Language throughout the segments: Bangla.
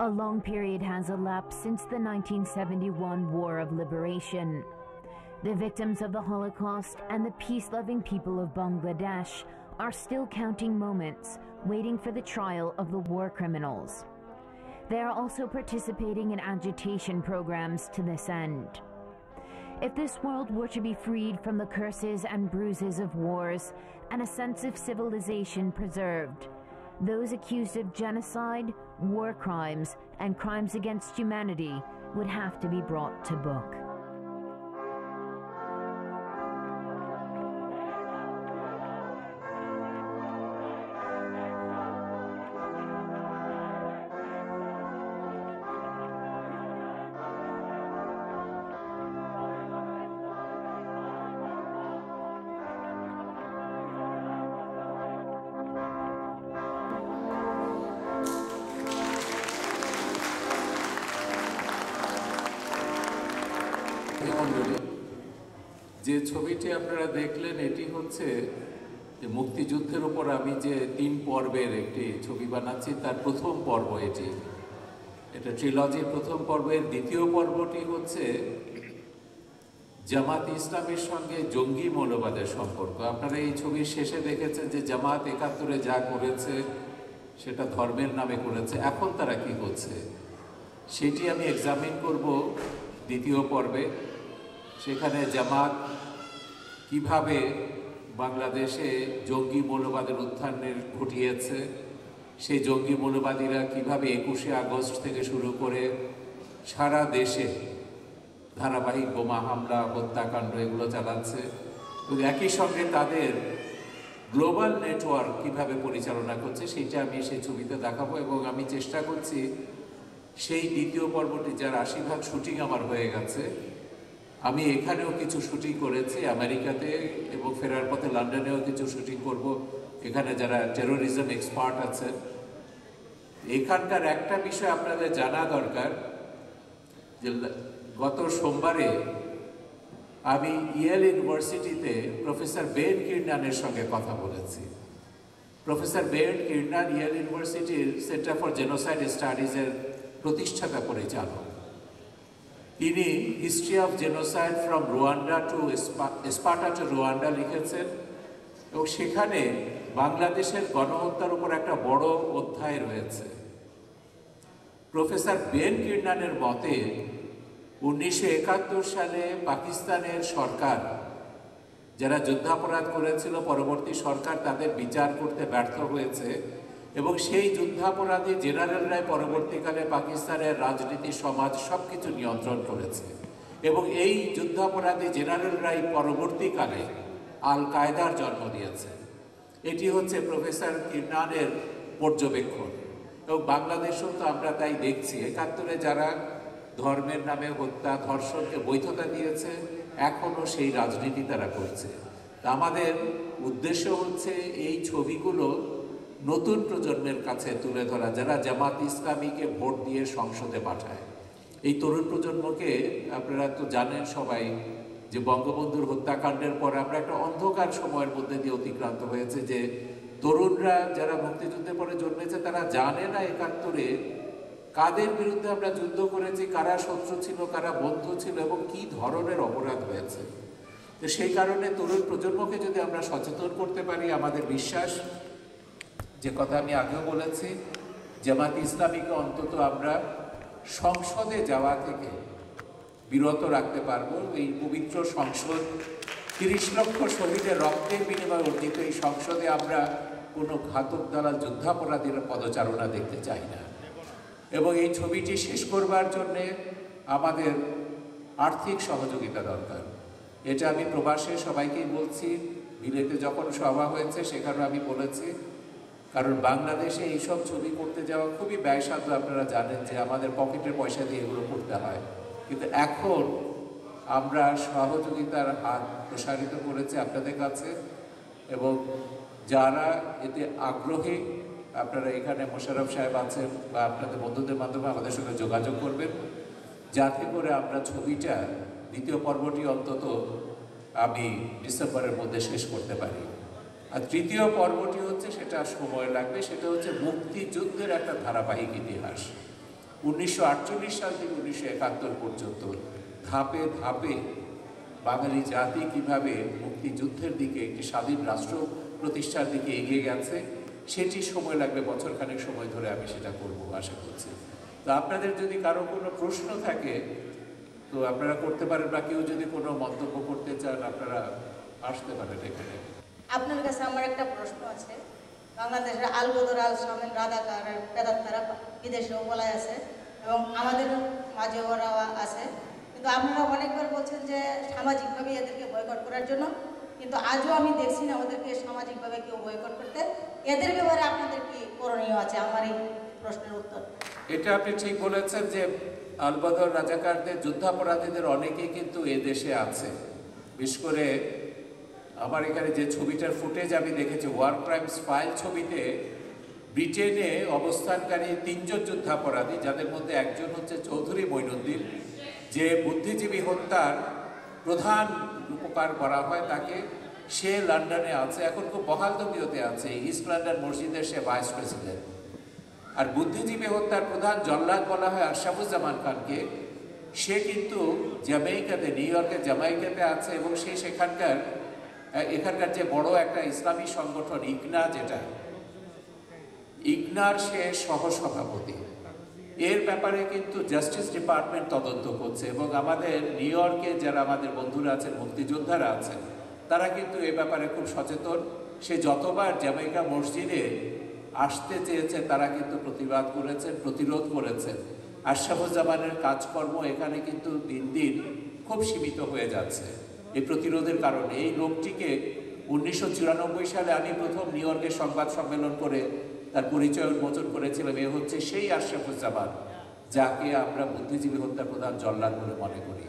A long period has elapsed since the 1971 War of Liberation. The victims of the Holocaust and the peace loving people of Bangladesh are still counting moments, waiting for the trial of the war criminals. They are also participating in agitation programs to this end. If this world were to be freed from the curses and bruises of wars and a sense of civilization preserved, those accused of genocide, war crimes, and crimes against humanity would have to be brought to book. মণ্ডলী যে ছবিটি আপনারা দেখলেন, এটি হচ্ছে যে মুক্তিযুদ্ধের উপর আমি যে তিন পর্বের একটি ছবি বানাচ্ছি, তার প্রথম পর্ব এটি। এটা ট্রিলজির প্রথম পর্বের দ্বিতীয় পর্বটি হচ্ছে জামাত ইসলামের সঙ্গে জঙ্গি মৌলবাদের সম্পর্ক। আপনারা এই ছবির শেষে দেখেছেন যে জামাত একাত্তরে যা করেছে, সেটা ধর্মের নামে করেছে। এখন তারা কি করছে? সেটি আমি এক্সামিন করব দ্বিতীয় পর্বে। সেখানে জামাত কীভাবে বাংলাদেশে জঙ্গি মৌলবাদের উত্থানের ঘটিয়েছে, সেই জঙ্গি মৌলবাদীরা কীভাবে একুশে আগস্ট থেকে শুরু করে সারা দেশে ধারাবাহিক বোমা হামলা, হত্যাকাণ্ড এগুলো চালাচ্ছে, এবং একই সঙ্গে তাদের গ্লোবাল নেটওয়ার্ক কীভাবে পরিচালনা করছে সেইটা আমি সেই ছবিতে দেখাবো, এবং আমি চেষ্টা করছি সেই দ্বিতীয় পর্বটি যার আশি ভাগ শুটিং আমার হয়ে গেছে। আমি এখানেও কিছু শুটিং করেছি, আমেরিকাতে এবং ফেরার পথে লন্ডনেও কিছু শুটিং করব। এখানে যারা টেরোরিজম এক্সপার্ট আছেন। এখানকার একটা বিষয় আপনাদের জানা দরকার, যে গত সোমবারে আমি ইয়েল ইউনিভার্সিটিতে প্রফেসর বেন কির্নানের সঙ্গে কথা বলেছি। প্রফেসর বেন কির্নান ইয়েল ইউনিভার্সিটির সেন্টার ফর জেনোসাইড স্টাডিজের প্রতিষ্ঠাতা পরিচালক। তিনি history of genocide from Rwanda to Sparta to Rwanda লিখেছেন। এবং সেখানে বাংলাদেশের গণহত্যার উপর একটা বড় অধ্যায় রয়েছে। প্রফেসর বেন কির্নানের মতে, উনিশশো একাত্তর সালে পাকিস্তানের সরকার, যারা যুদ্ধাপরাধ করেছিল, পরবর্তী সরকার তাদের বিচার করতে ব্যর্থ হয়েছে। এবং সেই যুদ্ধাপরাধী জেনারেলরাই পরবর্তীকালে পাকিস্তানের রাজনীতি, সমাজ সব কিছু নিয়ন্ত্রণ করেছে। এবং এই যুদ্ধাপরাধী জেনারেলরাই পরবর্তীকালে আল কায়দার জন্ম দিয়েছে এটি হচ্ছে প্রফেসর কিরনানের পর্যবেক্ষণ। এবং বাংলাদেশেও তো আমরা তাই দেখছি। একাত্তরে যারা ধর্মের নামে হত্যা, ধর্ষণকে বৈধতা দিয়েছে, এখনও সেই রাজনীতি তারা করছে। আমাদের উদ্দেশ্য হচ্ছে এই ছবিগুলো নতুন প্রজন্মের কাছে তুলে ধরা, যারা জামাত ইসলামীকে ভোট দিয়ে সংসদে পাঠায়। এই তরুণ প্রজন্মকে আপনারা তো জানেন সবাই যে বঙ্গবন্ধুর হত্যাকাণ্ডের পর আমরা একটা অন্ধকার সময়ের মধ্যে দিয়ে অতিক্রান্ত হয়েছে যে তরুণরা যারা মুক্তিযুদ্ধের পরে জন্মেছে, তারা জানে না একাত্তরে কাদের বিরুদ্ধে আমরা যুদ্ধ করেছি, কারা শত্রু ছিল, কারা বন্ধু ছিল এবং কি ধরনের অপরাধ হয়েছে। তো সেই কারণে তরুণ প্রজন্মকে যদি আমরা সচেতন করতে পারি, আমাদের বিশ্বাস যে কথা আমি আগেও বলেছি, জামাত ইসলামীকে অন্তত আমরা সংসদে যাওয়া থেকে বিরত রাখতে পারব। এই পবিত্র সংসদ তিরিশ লক্ষ শহীদের রক্তের বিনিময়ে অর্জিত এই সংসদে আমরা কোনো ঘাতক দ্বারা যুদ্ধাপরাধীর পদচারণা দেখতে চাই না। এবং এই ছবিটি শেষ করবার জন্যে আমাদের আর্থিক সহযোগিতা দরকার। এটা আমি প্রবাসে সবাইকেই বলছি, বিলেতে যখন সভা হয়েছে সেখানেও আমি বলেছি কারণ বাংলাদেশে এইসব ছবি করতে যাওয়া খুবই ব্যয়সাধ্য, আপনারা জানেন যে আমাদের পকেটের পয়সা দিয়ে এগুলো করতে হয়। কিন্তু এখন আমরা সহযোগিতার হাত প্রসারিত করেছি আপনাদের কাছে এবং যারা এতে আগ্রহী, আপনারা এখানে মোশারফ সাহেব আছেন বা আপনাদের বন্ধুদের মাধ্যমে আমাদের সঙ্গে যোগাযোগ করবেন। যাতে করে আমরা ছবিটা দ্বিতীয় পর্বটি অন্তত আমি ডিসেম্বরের মধ্যে শেষ করতে পারি। আর তৃতীয় পর্বটি হচ্ছে সেটা সময় লাগবে, সেটা হচ্ছে মুক্তিযুদ্ধের একটা ধারাবাহিক ইতিহাস। উনিশশো আটচল্লিশ সাল থেকে উনিশশো একাত্তর পর্যন্ত ধাপে ধাপে বাঙালি জাতি কীভাবে মুক্তিযুদ্ধের দিকে, একটি স্বাধীন রাষ্ট্র প্রতিষ্ঠার দিকে এগিয়ে গেছে, সেটি সময় লাগবে, বছরখানেক সময় ধরে আমি সেটা করব আশা করছি। তো আপনাদের যদি কারও কোনো প্রশ্ন থাকে, তো আপনারা করতে পারেন বা কেউ যদি কোনো মন্তব্য করতে চান, আপনারা আসতে পারেন এখানে। আপনার কাছে আমার একটা প্রশ্ন আছে। বাংলাদেশের আলবদর আল সামেন রাধাকার পেদাত্তারা বিদেশেও বলাই আছে এবং আমাদের মাঝে ওরাও আছে। কিন্তু আপনারা অনেকবার বলছেন যে সামাজিকভাবে এদেরকে বয়কট করার জন্য, কিন্তু আজও আমি দেখছি না ওদেরকে সামাজিকভাবে কেউ বয়কট করতে। এদের ব্যাপারে আপনাদের কি করণীয় আছে? আমার এই প্রশ্নের উত্তর। এটা আপনি ঠিক বলেছেন যে আলবদর রাজাকারদের যুদ্ধাপরাধীদের অনেকেই কিন্তু এদেশে আছে। বিশেষ করে আমার এখানে যে ছবিটার ফুটেজ আমি দেখেছি ওয়ার ক্রাইমস ফাইল ছবিতে ব্রিটেনে অবস্থানকারী তিনজন যুদ্ধাপরাধী, যাদের মধ্যে একজন হচ্ছে চৌধুরী মইনুদ্দিন যে বুদ্ধিজীবী হত্যার প্রধান উপকার করা হয় তাকে, সে লন্ডনে আছে, এখন খুব বহালদবিয়তে আছে ইস্ট লন্ডন মসজিদের সে ভাইস প্রেসিডেন্ট আর বুদ্ধিজীবী হত্যার প্রধান জল্লাদ বলা হয় আশরাফুজ্জামান খানকে, সে কিন্তু জামাইকাতে নিউ ইয়র্কের জামাইকাতে আছে এবং সে সেখানকার এখানকার যে বড় একটা ইসলামী সংগঠন ইগনা যেটা, ইগনার সে সহসভাপতি। এর ব্যাপারে কিন্তু জাস্টিস ডিপার্টমেন্ট তদন্ত করছে এবং আমাদের নিউ ইয়র্কে যারা আমাদের বন্ধুরা আছেন, মুক্তিযোদ্ধারা আছেন, তারা কিন্তু এ ব্যাপারে খুব সচেতন। সে যতবার জামাইকা মসজিদে আসতে চেয়েছে, তারা কিন্তু প্রতিবাদ করেছেন, প্রতিরোধ করেছেন। আশরাফুজ্জামানের কাজকর্ম এখানে কিন্তু দিন দিন খুব সীমিত হয়ে যাচ্ছে। এই প্রতিরোধের কারণে এই লোকটিকে উনিশশো সালে আমি প্রথম নিউ ইয়র্কে সংবাদ সম্মেলন করে তার পরিচয় উন্মোচন করেছিলাম, এ হচ্ছে সেই আশরাফুজ্জামান, যাকে আমরা বুদ্ধিজীবী হত্যার প্রধান জল্লাদ বলে মনে করি।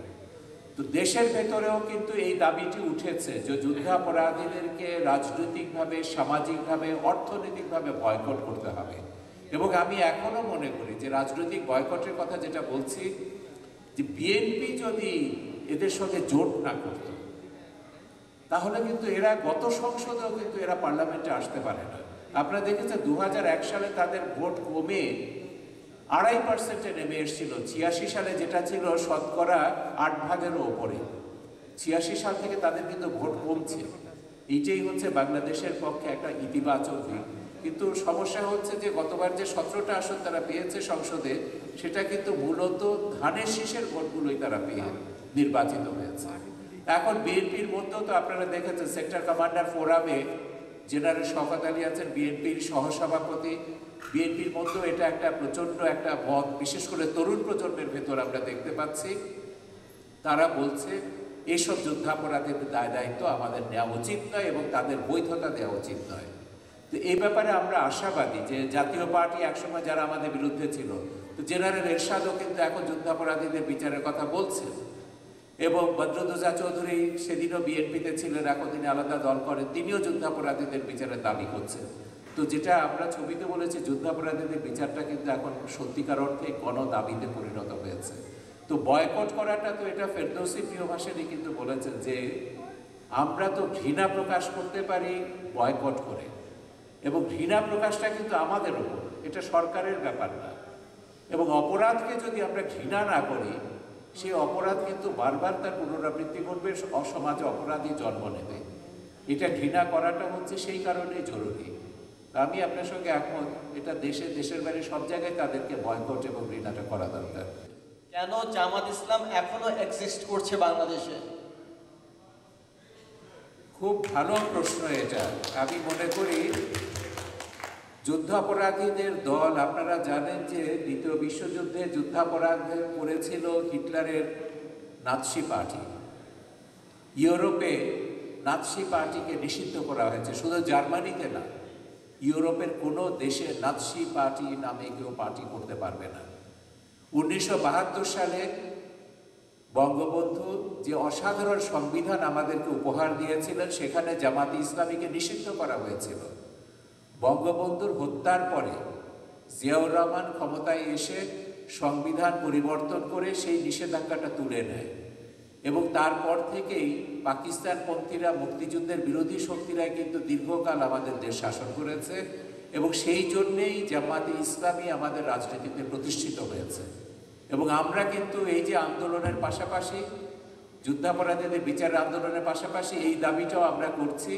তো দেশের ভেতরেও কিন্তু এই দাবিটি উঠেছে যে যুদ্ধাপরাধীদেরকে রাজনৈতিকভাবে, সামাজিকভাবে, অর্থনৈতিকভাবে বয়কট করতে হবে। এবং আমি এখনও মনে করি যে রাজনৈতিক বয়কটের কথা যেটা বলছি, যে বিএনপি যদি এদের সঙ্গে জোট না করত তাহলে কিন্তু এরা, গত সংসদেও কিন্তু এরা পার্লামেন্টে আসতে পারে না। আপনারা দেখেছেন দু হাজার এক সালে তাদের ভোট কমে আড়াই পার্সেন্টে নেমে এসেছিল। ছিয়াশি সালে যেটা ছিল শতকরা আট ভাগেরও ওপরে। ছিয়াশি সাল থেকে তাদের কিন্তু ভোট কমছে। এইটাই হচ্ছে বাংলাদেশের পক্ষে একটা ইতিবাচক দিক। কিন্তু সমস্যা হচ্ছে যে গতবার যে সতেরোটা আসন তারা পেয়েছে সংসদে, সেটা কিন্তু মূলত ধানের শীষের ভোটগুলোই তারা পেয়ে নির্বাচিত হয়েছে। এখন বিএনপির মধ্যেও তো আপনারা দেখেছেন সেক্টর কমান্ডার ফোরামে জেনারেল শওকত আলী আছেন, বিএনপির সহসভাপতি। বিএনপির মধ্যেও এটা একটা প্রচণ্ড একটা মত, বিশেষ করে তরুণ প্রজন্মের ভেতর আমরা দেখতে পাচ্ছি। তারা বলছে এইসব যুদ্ধাপরাধীদের দায় দায়িত্ব আমাদের নেওয়া উচিত নয় এবং তাদের বৈধতা দেওয়া উচিত নয়। তো এই ব্যাপারে আমরা আশাবাদী যে জাতীয় পার্টি একসময় যারা আমাদের বিরুদ্ধে ছিল, তো জেনারেল এরশাদও কিন্তু এখন যুদ্ধাপরাধীদের বিচারের কথা বলছে। এবং বদ্রদোজা চৌধুরী সেদিনও বিএনপিতে ছিলেন এখন তিনি আলাদা দল করেন। তিনিও যুদ্ধাপরাধীদের বিচারের দাবি করছেন। তো যেটা আমরা ছবিতে বলেছি, যুদ্ধাপরাধীদের বিচারটা কিন্তু এখন সত্যিকার অর্থে গণ দাবিতে পরিণত হয়েছে। তো বয়কট করাটা তো এটা ফেরদৌসি প্রিয় ভাষণই কিন্তু বলেছেন যে, আমরা তো ঘৃণা প্রকাশ করতে পারি বয়কট করে। এবং ঘৃণা প্রকাশটা কিন্তু আমাদের উপর, এটা সরকারের ব্যাপার না। এবং অপরাধকে যদি আমরা ঘৃণা না করি সেই অপরাধ কিন্তু বারবার তার পুনরাবৃত্তি করবে অসমাজে অপরাধী জন্ম নেবে। এটা ঘৃণা করাটা হচ্ছে সেই কারণেই জরুরি। আমি আপনার সঙ্গে এখন এটা দেশে দেশের বাইরে সব জায়গায় তাদেরকে বয়কট এবং ঘৃণাটা করা দরকার। কেন জামাত ইসলাম এখনও এক্সিস্ট করছে বাংলাদেশে? খুব ভালো প্রশ্ন এটা। আমি মনে করি যুদ্ধাপরাধীদের দল, আপনারা জানেন যে দ্বিতীয় বিশ্বযুদ্ধে যুদ্ধাপরাধ করেছিল হিটলারের নাৎসি পার্টি। ইউরোপে নাৎসি পার্টিকে নিষিদ্ধ করা হয়েছে, শুধু জার্মানিতে না, ইউরোপের কোনো দেশে নাৎসি পার্টি নামে কেউ পার্টি করতে পারবে না। উনিশশো বাহাত্তর সালে বঙ্গবন্ধু যে অসাধারণ সংবিধান আমাদেরকে উপহার দিয়েছিলেন, সেখানে জামাতে ইসলামীকে নিষিদ্ধ করা হয়েছিল। বঙ্গবন্ধুর হত্যার পরে জিয়াউর রহমান ক্ষমতায় এসে সংবিধান পরিবর্তন করে সেই নিষেধাজ্ঞাটা তুলে নেয়। এবং তারপর থেকেই পাকিস্তান পন্থীরা মুক্তিযুদ্ধের বিরোধী শক্তিরা কিন্তু দীর্ঘকাল আমাদের দেশ শাসন করেছে এবং সেই জন্যেই জামাতে ইসলামী আমাদের রাজনীতিতে প্রতিষ্ঠিত হয়েছে। এবং আমরা কিন্তু এই যে আন্দোলনের পাশাপাশি, যুদ্ধাপরাধীদের বিচার আন্দোলনের পাশাপাশি এই দাবিটাও আমরা করছি।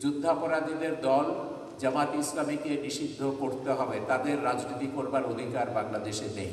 যুদ্ধাপরাধীদের দল জামাত ইসলামীকে নিষিদ্ধ করতে হবে। তাদের রাজনীতি করবার অধিকার বাংলাদেশে নেই।